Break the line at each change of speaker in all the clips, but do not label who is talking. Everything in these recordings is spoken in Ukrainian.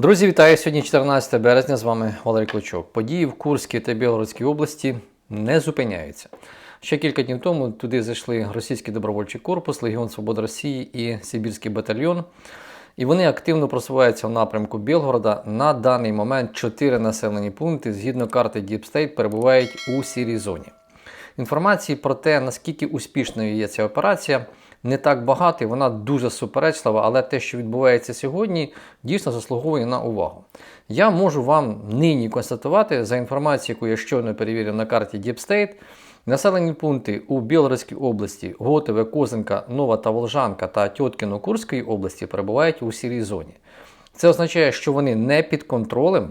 Друзі, вітаю! Сьогодні 14 березня. З вами Валерій Клочок. Події в Курській та Білгородській області не зупиняються. Ще кілька днів тому туди зайшли російський добровольчий корпус, Легіон Свободи Росії і Сибірський батальйон. І вони активно просуваються в напрямку Білгорода. На даний момент чотири населені пункти згідно карти State перебувають у сірій зоні. Інформації про те, наскільки успішною є ця операція, не так багато, і вона дуже суперечлива, але те, що відбувається сьогодні, дійсно заслуговує на увагу. Я можу вам нині констатувати за інформацією, яку я щойно перевірив на карті State, населені пункти у Білгородській області, Готове, Козинка, Нова та Волжанка та Тьоткіно Курської області перебувають у сірій зоні. Це означає, що вони не під контролем.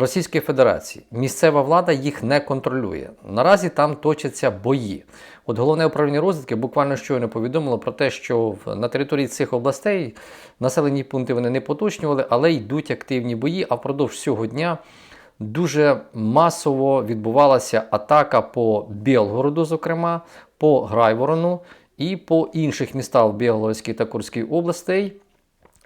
Російської Федерації. Місцева влада їх не контролює. Наразі там точаться бої. От головне управління розвідки буквально щойно повідомило про те, що на території цих областей населені пункти вони не поточнювали, але йдуть активні бої. А впродовж всього дня дуже масово відбувалася атака по Білгороду, зокрема, по Грайворону і по інших містах Білгородській та Курській областей.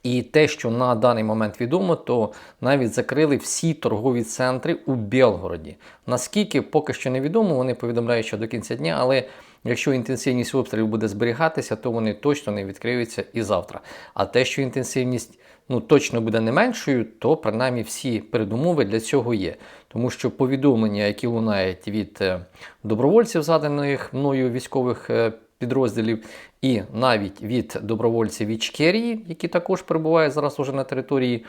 І те, що на даний момент відомо, то навіть закрили всі торгові центри у Білгороді. Наскільки поки що невідомо, вони повідомляють, що до кінця дня, але якщо інтенсивність обстрілів буде зберігатися, то вони точно не відкриються і завтра. А те, що інтенсивність ну, точно буде не меншою, то принаймні всі передумови для цього є. Тому що повідомлення, які лунають від е, добровольців, заданих мною військових е, підрозділів, і навіть від добровольців від Чкерії, які також перебувають зараз уже на території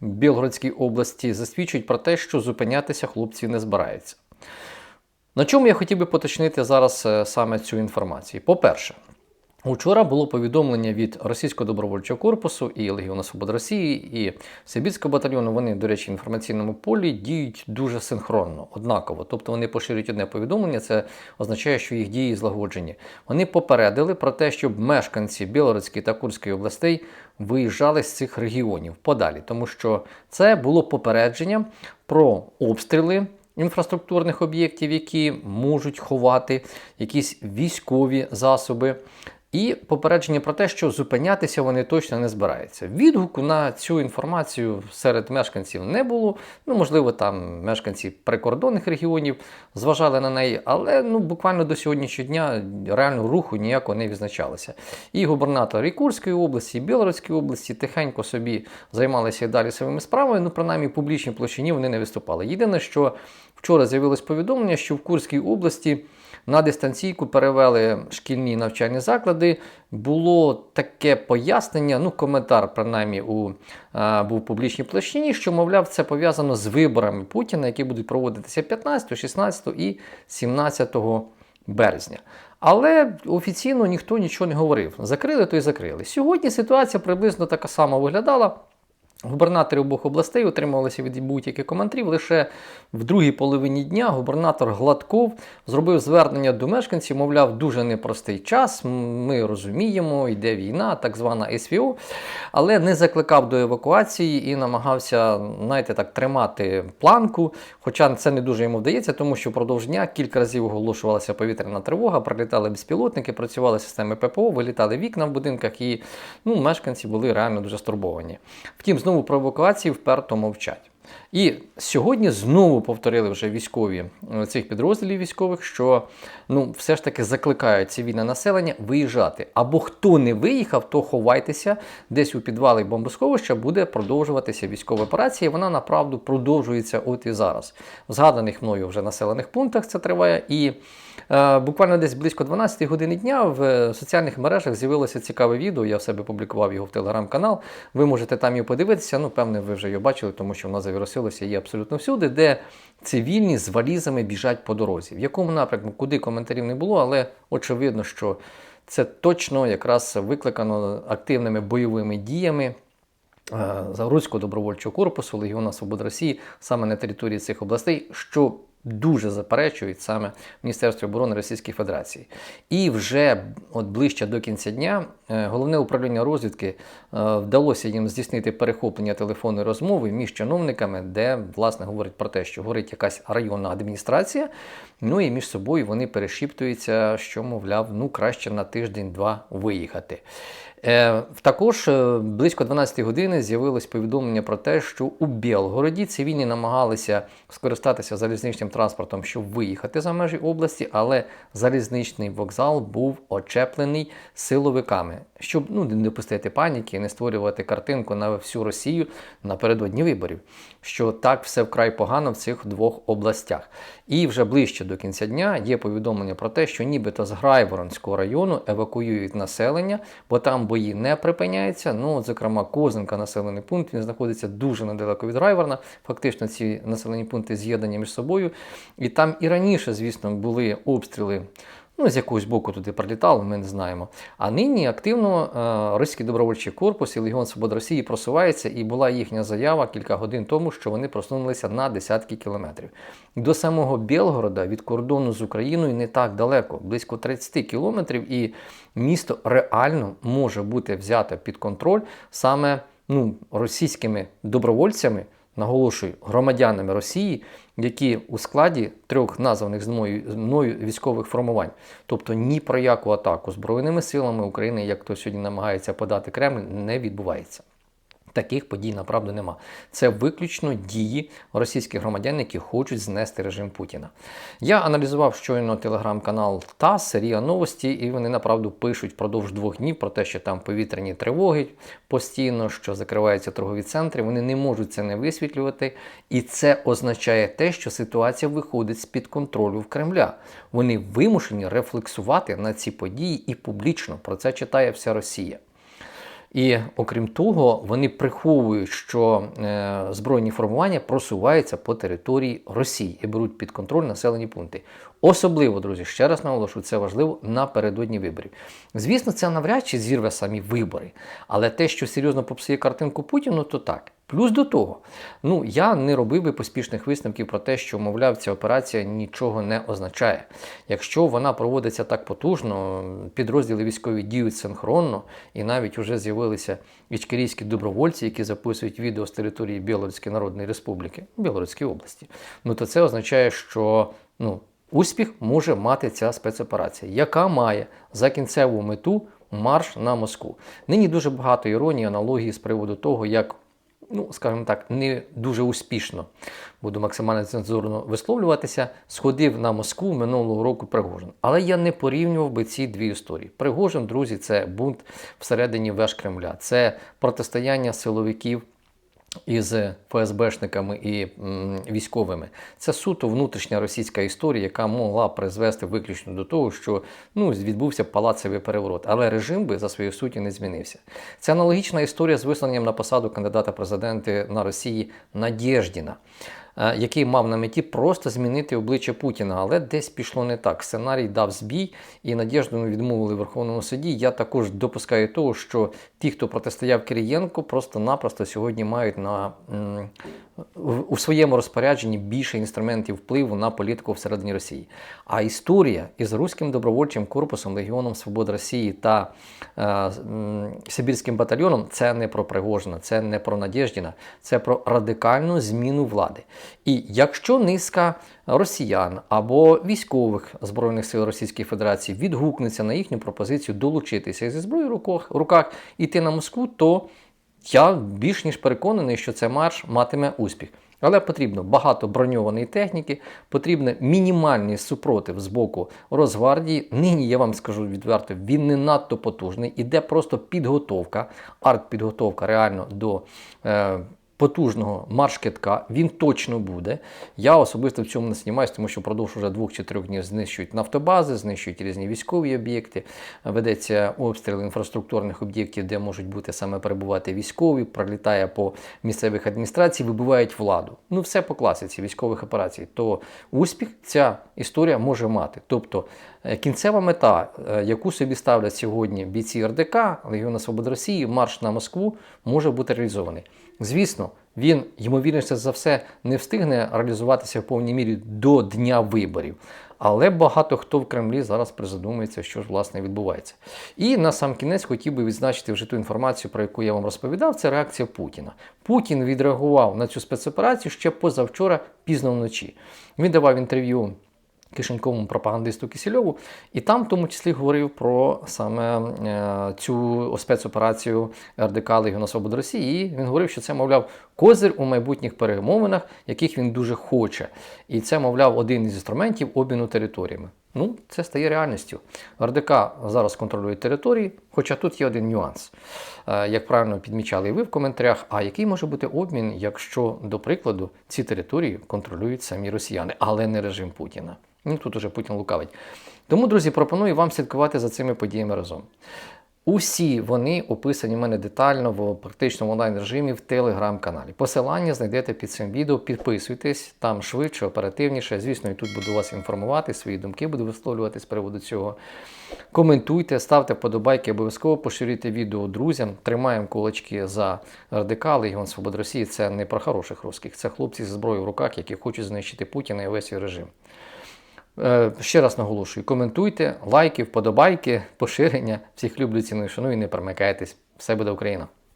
Білгородської області, засвідчують про те, що зупинятися хлопці не збираються. На чому я хотів би поточнити зараз е, саме цю інформацію? По-перше, Учора було повідомлення від Російського добровольчого корпусу і Легіону Свободи Росії, і Сибірського батальйону. Вони, до речі, в інформаційному полі діють дуже синхронно, однаково. Тобто вони поширюють одне повідомлення, це означає, що їх дії злагоджені. Вони попередили про те, щоб мешканці Білородської та Курської областей виїжджали з цих регіонів подалі, тому що це було попередження про обстріли інфраструктурних об'єктів, які можуть ховати якісь військові засоби. І попередження про те, що зупинятися вони точно не збираються. Відгуку на цю інформацію серед мешканців не було. Ну, можливо, там мешканці прикордонних регіонів зважали на неї, але ну, буквально до сьогоднішнього дня реально руху ніякого не відзначалося. І губернатор і Курської області, і Білоруської області тихенько собі займалися далі своїми справами. Ну, принаймні, публічній площині вони не виступали. Єдине, що вчора з'явилось повідомлення, що в Курській області. На дистанційку перевели шкільні навчальні заклади. Було таке пояснення, ну, коментар, принаймні, у, а, був у публічній площині, що, мовляв, це пов'язано з виборами Путіна, які будуть проводитися 15, 16 і 17 березня. Але офіційно ніхто нічого не говорив. Закрили, то й закрили. Сьогодні ситуація приблизно така сама виглядала. Губернатори обох областей утримувалися від будь-яких коментарів. Лише в другій половині дня губернатор Гладков зробив звернення до мешканців, мовляв, дуже непростий час. Ми розуміємо, йде війна, так звана СВО, але не закликав до евакуації і намагався, знаєте, так тримати планку. Хоча це не дуже йому вдається, тому що впродовж дня кілька разів оголошувалася повітряна тривога, прилітали безпілотники, працювали системи ППО, вилітали вікна в будинках, і ну, мешканці були реально дуже стурбовані. Втім, знову про евакуації вперто мовчать. І сьогодні знову повторили вже військові е, цих підрозділів військових, що ну, все ж таки закликають цивільне населення виїжджати. Або хто не виїхав, то ховайтеся десь у підвали бомбосховища буде продовжуватися військова операція. Вона направду продовжується от і зараз. В згаданих мною вже населених пунктах це триває. І буквально десь близько 12 години дня в е, соціальних мережах з'явилося цікаве відео. Я в себе публікував його в телеграм-канал. Ви можете там його подивитися. Ну, певне, ви вже його бачили, тому що воно завірусилося є абсолютно всюди, де цивільні з валізами біжать по дорозі. В якому напрямку, куди коментарів не було, але очевидно, що це точно якраз викликано активними бойовими діями. е, Руського добровольчого корпусу Легіона Свободи Росії саме на території цих областей, що дуже заперечують саме Міністерство оборони Російської Федерації. І вже от ближче до кінця дня е, головне управління розвідки е, вдалося їм здійснити перехоплення телефонної розмови між чиновниками, де власне говорить про те, що говорить якась районна адміністрація. Ну і між собою вони перешіптуються, що мовляв, ну краще на тиждень-два виїхати. Е, Також е, близько 12 години з'явилось повідомлення про те, що у Білгороді цивільні намагалися скористатися залізничним транспортом, щоб виїхати за межі області, але залізничний вокзал був очеплений силовиками, щоб ну, не допустити паніки, не створювати картинку на всю Росію напередодні виборів. Що так все вкрай погано в цих двох областях. І вже ближче до кінця дня є повідомлення про те, що нібито з Грайворонського району евакуюють населення, бо там бої не припиняються. Ну, зокрема, Козинка населений пункт він знаходиться дуже недалеко від Грайворона. Фактично, ці населені пункти з'єднані між собою. І там і раніше, звісно, були обстріли. Ну, з якогось боку туди прилітали, ми не знаємо. А нині активно е, Російський добровольчий корпус і Легіон Свободи Росії просувається, і була їхня заява кілька годин тому, що вони просунулися на десятки кілометрів. До самого Білгорода від кордону з Україною не так далеко, близько 30 кілометрів, і місто реально може бути взято під контроль саме ну, російськими добровольцями наголошую, громадянами Росії, які у складі трьох названих мною військових формувань. Тобто ні про яку атаку Збройними силами України, як то сьогодні намагається подати Кремль, не відбувається. Таких подій направду нема. Це виключно дії російських громадян, які хочуть знести режим Путіна. Я аналізував щойно телеграм-канал ТАСС, Серія Новості, і вони направду пишуть впродовж двох днів про те, що там повітряні тривоги постійно, що закриваються торгові центри. Вони не можуть це не висвітлювати. І це означає те, що ситуація виходить з-під контролю в Кремля. Вони вимушені рефлексувати на ці події і публічно про це читає вся Росія. І окрім того, вони приховують, що е, збройні формування просуваються по території Росії і беруть під контроль населені пункти. Особливо, друзі, ще раз наголошую, це важливо напередодні виборів. Звісно, це навряд чи зірве самі вибори, але те, що серйозно попсує картинку Путіну, то так. Плюс до того, ну я не робив би поспішних висновків про те, що, мовляв, ця операція нічого не означає. Якщо вона проводиться так потужно, підрозділи військові діють синхронно, і навіть вже з'явилися ічкерійські добровольці, які записують відео з території Білоруської Народної Республіки, Білоруської області, ну то це означає, що ну, успіх може мати ця спецоперація, яка має за кінцеву мету марш на Москву. Нині дуже багато іронії, аналогії з приводу того, як ну, скажімо так, не дуже успішно, буду максимально цензурно висловлюватися, сходив на Москву минулого року Пригожин. Але я не порівнював би ці дві історії. Пригожин, друзі, це бунт всередині веж Кремля, це протистояння силовиків із ФСБшниками і військовими. Це суто внутрішня російська історія, яка могла призвести виключно до того, що ну, відбувся палацевий переворот. Але режим би за своєю суті не змінився. Це аналогічна історія з висланням на посаду кандидата президента на Росії Надєждіна. Е, Який мав на меті просто змінити обличчя Путіна, але десь пішло не так. Сценарій дав збій, і надіжду відмовили в Верховному суді. Я також допускаю того, що ті, хто протистояв Кирієнку, просто-напросто сьогодні мають на у своєму розпорядженні більше інструментів впливу на політику всередині Росії. А історія із руським добровольчим корпусом, Легіоном Свободи Росії та е, Сибірським батальйоном це не про Пригожина, це не про Надєждіна, це про радикальну зміну влади. І якщо низка росіян або військових збройних сил Російської Федерації відгукнеться на їхню пропозицію долучитися зі зброєю в руках іти на Москву, то я більш ніж переконаний, що цей марш матиме успіх. Але потрібно багато броньованої техніки, потрібен мінімальний супротив з боку Росгвардії. Нині я вам скажу відверто, він не надто потужний. Іде просто підготовка, артпідготовка реально до е, потужного марш-китка. Він точно буде. Я особисто в цьому не знімаюся, тому що впродовж уже двох чи трьох днів знищують нафтобази, знищують різні військові об'єкти. Ведеться обстріл інфраструктурних об'єктів, де можуть бути саме перебувати військові, пролітає по місцевих адміністрацій, вибивають владу. Ну, все по класиці військових операцій. То успіх ця історія може мати. Тобто е, кінцева мета, е, яку собі ставлять сьогодні бійці РДК, Легіона Свободи Росії, марш на Москву, може бути реалізований. Звісно, він, ймовірніше за все, не встигне реалізуватися в повній мірі до дня виборів. Але багато хто в Кремлі зараз призадумується, що ж власне відбувається. І на сам кінець хотів би відзначити вже ту інформацію, про яку я вам розповідав. Це реакція Путіна. Путін відреагував на цю спецоперацію ще позавчора пізно вночі. Він давав інтерв'ю кишеньковому пропагандисту Кісільову, і там в тому числі говорив про саме е, цю спецоперацію РДК Легіона Свободи Росії. І він говорив, що це, мовляв, козир у майбутніх перемовинах, яких він дуже хоче. І це, мовляв, один із інструментів обміну територіями. Ну, це стає реальністю. РДК зараз контролює території, хоча тут є один нюанс. Е, Як правильно підмічали і ви в коментарях, а який може бути обмін, якщо, до прикладу, ці території контролюють самі росіяни, але не режим Путіна. Ну, тут уже Путін лукавить. Тому, друзі, пропоную вам слідкувати за цими подіями разом. Усі вони описані в мене детально в практичному онлайн режимі в телеграм-каналі. Посилання знайдете під цим відео. Підписуйтесь там швидше, оперативніше. Звісно, і тут буду вас інформувати, свої думки буду висловлювати з приводу цього. Коментуйте, ставте вподобайки, обов'язково поширюйте відео друзям. Тримаємо кулачки за РДК, Легіон Свободи Росії. Це не про хороших русських, це хлопці зі зброєю в руках, які хочуть знищити Путіна і весь його режим. Е, Ще раз наголошую: коментуйте, лайки, вподобайки, поширення. Всіх люблю, ціную, шаную, не перемикайтесь. Все буде Україна!